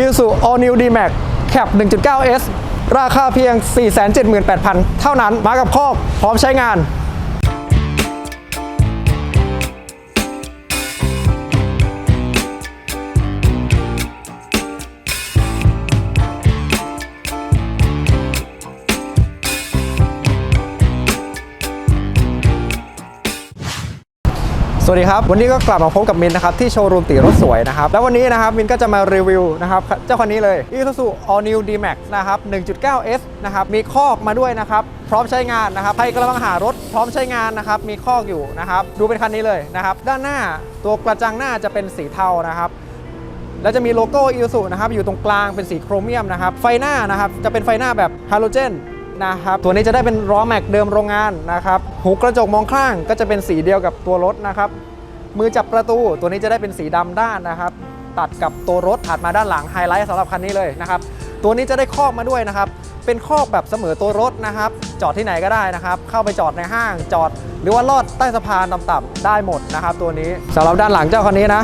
Isuzu All New D-Max Cap 1.9S ราคาเพียง 478,000 เท่านั้น มากับครอบ พร้อมใช้งาน สวัสดีครับ วันนี้ก็กลับมาพบกับมินนะครับที่โชว์รูมตีรถสวยนะครับ แล้ววันนี้นะครับมินก็จะมารีวิวนะครับเจ้าคันนี้เลย Isuzu All New D-Max นะครับ 1.9S นะครับ มีคอกมาด้วยนะครับ พร้อมใช้งานนะครับ ใครกำลังหารถพร้อมใช้งานนะครับ มีคอกอยู่นะครับ ดูเป็นคันนี้เลยนะครับ ด้านหน้าตัวกระจังหน้าจะเป็นสีเทานะครับ แล้วจะมีโลโก้ Isuzu นะครับอยู่ตรงกลางเป็นสีโครเมียมนะครับ ไฟหน้านะครับจะเป็นไฟหน้าแบบฮาโลเจน นะครับตัวนี้จะได้เป็นล้อแม็กเดิมโรงงานนะครับหูกระจกมองข้างก็จะเป็นสีเดียวกับตัวรถนะครับมือจับประตูตัวนี้จะได้เป็นสีดำด้านนะครับตัดกับตัวรถถัดมาด้านหลังไฮไลท์สำหรับคันนี้เลยนะครับตัวนี้จะได้ครอบมาด้วยนะครับเป็นครอบแบบเสมอตัวรถนะครับ จอดที่ไหนก็ได้นะครับ เข้าไปจอดในห้างจอด หรือว่าลอดใต้สะพานต่ำๆได้หมดนะครับ ตัวนี้สำหรับด้านหลังเจ้าคันนี้นะ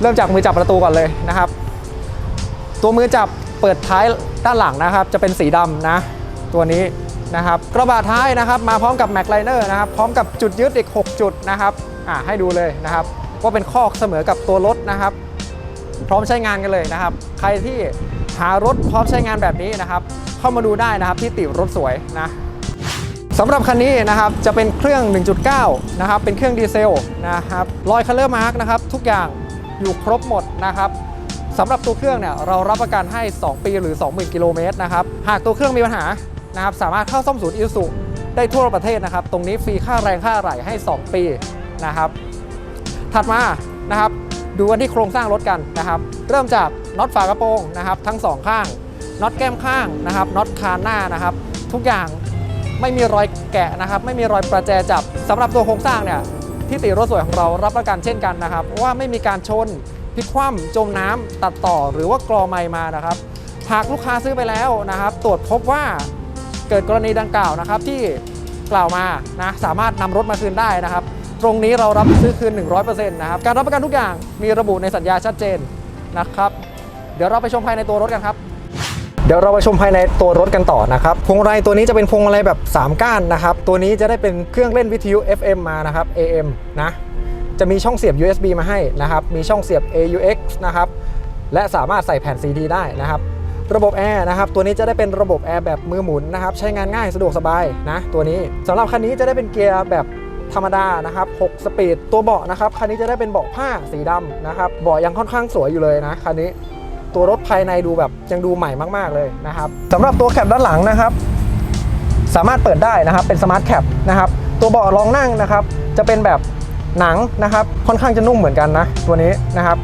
เริ่มจากมือจับประตูก่อนเลยนะครับ ตัวมือจับเปิดท้ายด้านหลังนะครับ จะเป็นสีดำนะ ตัวนี้นะครับกระบะท้ายนะครับมาพร้อมกับแม็กไลเนอร์นะครับพร้อมกับจุดยึดอีก 6 จุดนะครับอ่าให้ดูเลยนะครับว่าเป็นคอกเสมอกับตัวรถนะครับ พร้อมใช้งานกันเลยนะครับ ใครที่หารถพร้อมใช้งานแบบนี้นะครับ เข้ามาดูได้นะครับที่ติวรถสวยนะสำหรับคันนี้นะครับจะเป็นเครื่อง 1.9 นะครับ เป็นเครื่องดีเซลนะครับรอยคัลเลอร์มาร์กนะครับ ทุกอย่างอยู่ครบหมดนะครับสำหรับตัวเครื่องเนี่ยเรารับประกันให้ 2 ปีหรือ 20,000 กิโลเมตรนะครับ หากตัวเครื่องมีปัญหา นะครับสามารถเข้าซ่อมศูนย์อิสุได้ทั่วประเทศนะครับ ตรงนี้ฟรีค่าแรงค่าอะไหลให้ 2 ปีนะครับ ถัดมานะครับ ดูกันที่โครงสร้างรถกันนะครับ เริ่มจากน็อตฝากระโปรงนะครับ ทั้งสองข้างน็อตแก้มข้างนะครับน็อตคานหน้านะครับ ทุกอย่างไม่มีรอยแกะนะครับ ไม่มีรอยประแจจับสำหรับตัวโครงสร้างเนี่ยที่ติรถสวยของเรารับประกันเช่นกันนะครับ ว่าไม่มีการชนพลิกคว่ำจมน้ำตัดต่อหรือว่ากรอไมมานะครับหากลูกค้าซื้อไปแล้วนะครับ ตรวจพบว่า เกิดกรณีดังกล่าวนะครับที่กล่าวมานะสามารถนำรถมาคืนได้นะครับ ตรงนี้เรารับซื้อคืน 100%นะครับการรับประกันทุกอย่างมีระบุในสัญญาชัดเจนนะครับ เดี๋ยวเราไปชมภายในตัวรถกันครับเดี๋ยวเราไปชมภายในตัวรถกันต่อนะครับพวงมาลัยตัวนี้จะเป็นพวงมาลัยแบบ 3 ก้านนะครับ ตัวนี้จะได้เป็นเครื่องเล่นวิทยุ FM มานะครับ AM นะจะมีช่องเสียบ USB มาให้นะครับ มีช่องเสียบ AUX นะครับ และสามารถใส่แผ่น CD ได้นะครับ ระบบแอร์นะครับตัวนี้จะได้เป็นระบบแอร์แบบมือหมุนนะครับใช้งานง่ายสะดวกสบายนะตัวนี้สำหรับคันนี้จะได้เป็นเกียร์แบบธรรมดานะครับ6สปีดตัวเบาะนะครับคันนี้จะได้เป็นเบาะผ้าสีดำนะครับเบาะยังค่อนข้างสวยอยู่เลยนะคันนี้ตัวรถภายในดูแบบยังดูใหม่มาก ๆเลยนะครับสำหรับตัวแคปด้านหลังนะครับ สามารถเปิดได้นะครับเป็นสมาร์ทแคปนะครับตัวเบาะรองนั่งนะครับ จะเป็นแบบหนังนะครับค่อนข้างจะนุ่มเหมือนกันนะตัวนี้นะครับ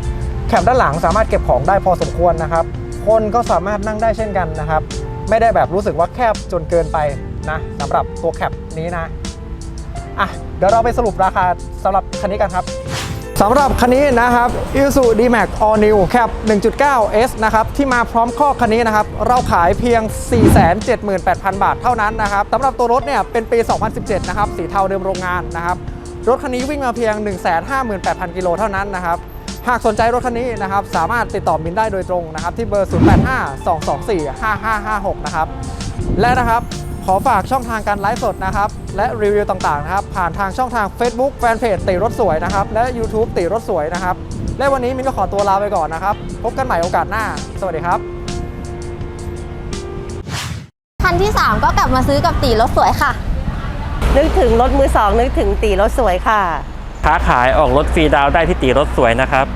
แคปด้านหลังสามารถเก็บของได้พอสมควรนะครับ คนก็สามารถนั่งได้เช่นกันนะครับ ไม่ได้แบบรู้สึกว่าแคบจนเกินไปนะสำหรับตัวแคปนี้นะอะเดี๋ยวเราไปสรุปราคาสำหรับคันนี้กันครับสำหรับคันนี้นะครับ Isuzu D-Max All New Cap 1.9S นะครับ ที่มาพร้อมข้อคันนี้นะครับ เราขายเพียง 478,000 บาทเท่านั้นนะครับสำหรับตัวรถเนี่ยเป็นปี 2017 นะครับ สีเทาเดิมโรงงานนะครับ รถคันนี้วิ่งมาเพียง 158,000 กิโลเท่านั้นนะครับ หากสนใจรถคันนี้นะครับสามารถติดต่อมินได้โดยตรงนะครับที่เบอร์ 0852245556 นะครับ และนะครับขอฝากช่องทางการไลฟ์สดนะครับ และรีวิวต่างๆนะครับ ผ่านทางช่องทาง Facebook แฟนเพจติรถสวยนะครับ และ YouTube ติรถสวยนะครับ และวันนี้มินก็ขอตัวลาไปก่อนนะครับ พบกันใหม่โอกาสหน้า สวัสดีครับ คันที่ 3 ก็กลับมาซื้อกับตีรถสวยค่ะ นึกถึงรถมือสองนึกถึงตีรถสวยค่ะ ค้าขายออกรถฟรีดาวได้ที่ตีรถสวยนะครับ